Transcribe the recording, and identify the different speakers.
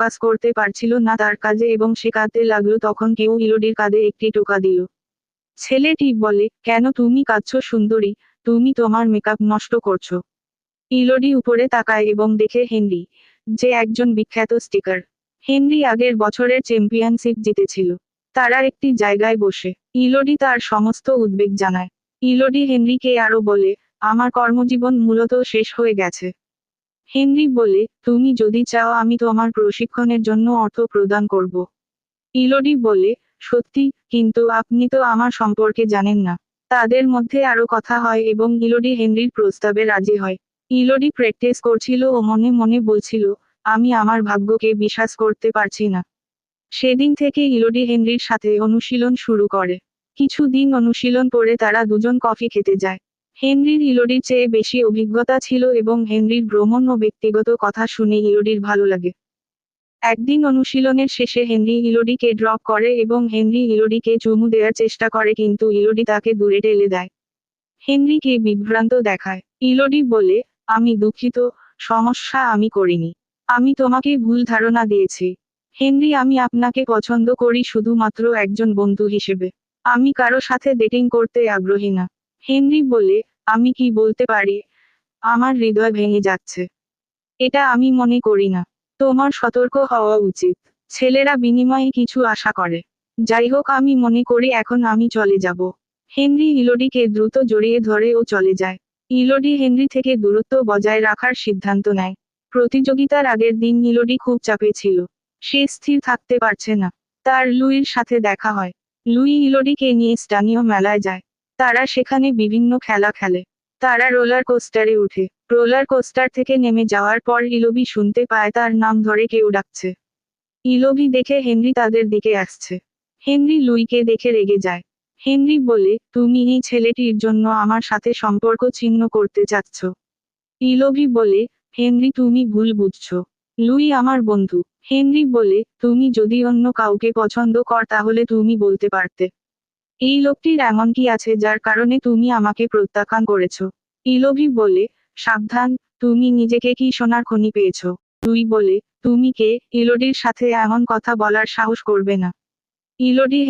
Speaker 1: Focus করতে পারছিল না তার কাজে এবং সে কাঁদতে লাগল তখন কেউ ইলোডির কাঁধে একটি টোকা দিল। ছেলেটি বলে, কেন তুমি কাঁদছো সুন্দরী? তুমি তোমার মেকআপ নষ্ট করছ। ইলোডি উপরে তাকায় এবং দেখে হেনরি, যে একজন বিখ্যাত স্টিকার। হেনরি আগের বছরের চ্যাম্পিয়নশিপ জিতেছিল। তারা একটি জায়গায় বসে। ইলোডি তার সমস্ত উদ্বেগ জানায়। ইলোডি হেনরিকে আরও বলে, আমার কর্মজীবন মূলত শেষ হয়ে গেছে। হেনরি বলে, তুমি যদি চাও আমি তোমার প্রশিক্ষণের জন্য অর্থ প্রদান করব। ইলোডি বলে, সত্যি, কিন্তু আপনি তো আমার সম্পর্কে জানেন না। তাদের মধ্যে আরও কথা হয় এবং ইলোডি হেনরির প্রস্তাবে রাজি হয়। ইলোডি প্র্যাকটিস করছিল ও মনে মনে বলছিল, আমি আমার ভাগ্যকে বিশ্বাস করতে পারছি না। সেদিন থেকে ইলোডি হেনরির সাথে অনুশীলন শুরু করে। কিছুদিন অনুশীলন করে তারা দুজন কফি খেতে যায়। হেনরির ইলোডির চেয়ে বেশি অভিজ্ঞতা ছিল এবং হেনরির ভ্রমণ ও ব্যক্তিগত কথা শুনে ইলোডির ভালো লাগে। একদিন অনুশীলনের শেষে হেনরি ইলোডিকে ড্রপ করে এবং হেনরি ইলোডিকে চুমু দেওয়ার চেষ্টা করে কিন্তু ইলোডি তাকে দূরে ঠেলে দেয়। হেনরিকে বিভ্রান্ত দেখায়। ইলোডি বলে, আমি দুঃখিত, সমস্যা আমি করিনি। আমি তোমাকে ভুল ধারণা দিয়েছি। হেনরি, আমি আপনাকে পছন্দ করি শুধুমাত্র একজন বন্ধু হিসেবে। আমি কারও সাথে ডেটিং করতে আগ্রহী না। হেনরি বলে, আমি কি বলতে পারি? আমার হৃদয় ভেঙে যাচ্ছে। এটা আমি মনে করি না। তোমার সতর্ক হওয়া উচিত। ছেলেরা বিনিময়ে কিছু আশা করে। যাই হোক, আমি মনে করি এখন আমি চলে যাব। হেনরি ইলোডিকে দ্রুত জড়িয়ে ধরে ও চলে যায়। ইলোডি হেনরি থেকে দূরত্ব বজায় রাখার সিদ্ধান্ত নেয়। প্রতিযোগিতার আগের দিন ইলোডি খুব চাপে ছিল। সে স্থির থাকতে পারছে না। তার লুইর সাথে দেখা হয়। লুই ইলোডিকে নিয়ে স্থানীয় মেলায় যায়। তারা সেখানে বিভিন্ন খেলা খেলে। তারা রোলার কোস্টারে উঠে। রোলার কোস্টার থেকে নেমে যাওয়ার পর ইলোবি শুনতে পায় তার নাম ধরে কেউ ডাকছে। ইলোবি দেখে হেনরি তাদের দিকে আসছে। হেনরি লুইকে দেখে রেগে যায়। হেনরি বলে, তুমি এই ছেলেটির জন্য আমার সাথে সম্পর্ক ছিন্ন করতে চাচ্ছ। ইলোভি বলে, হেনরি, তুমি ভুল বুঝছ। লুই আমার বন্ধু। হেনরি বলে, তুমি যদি অন্য কাউকে পছন্দ কর তাহলে তুমি বলতে পারতে। এই লোকটির এমন কি আছে যার কারণে তুমি আমাকে প্রত্যাখ্যান করেছ? ইলোভি বলে, সাবধান, তুমি নিজেকে কি সোনার খনি পেয়েছ? তুই বলে, তুমি কে? ইলোডির সাথে এমন কথা বলার সাহস করবে না। ইলোডি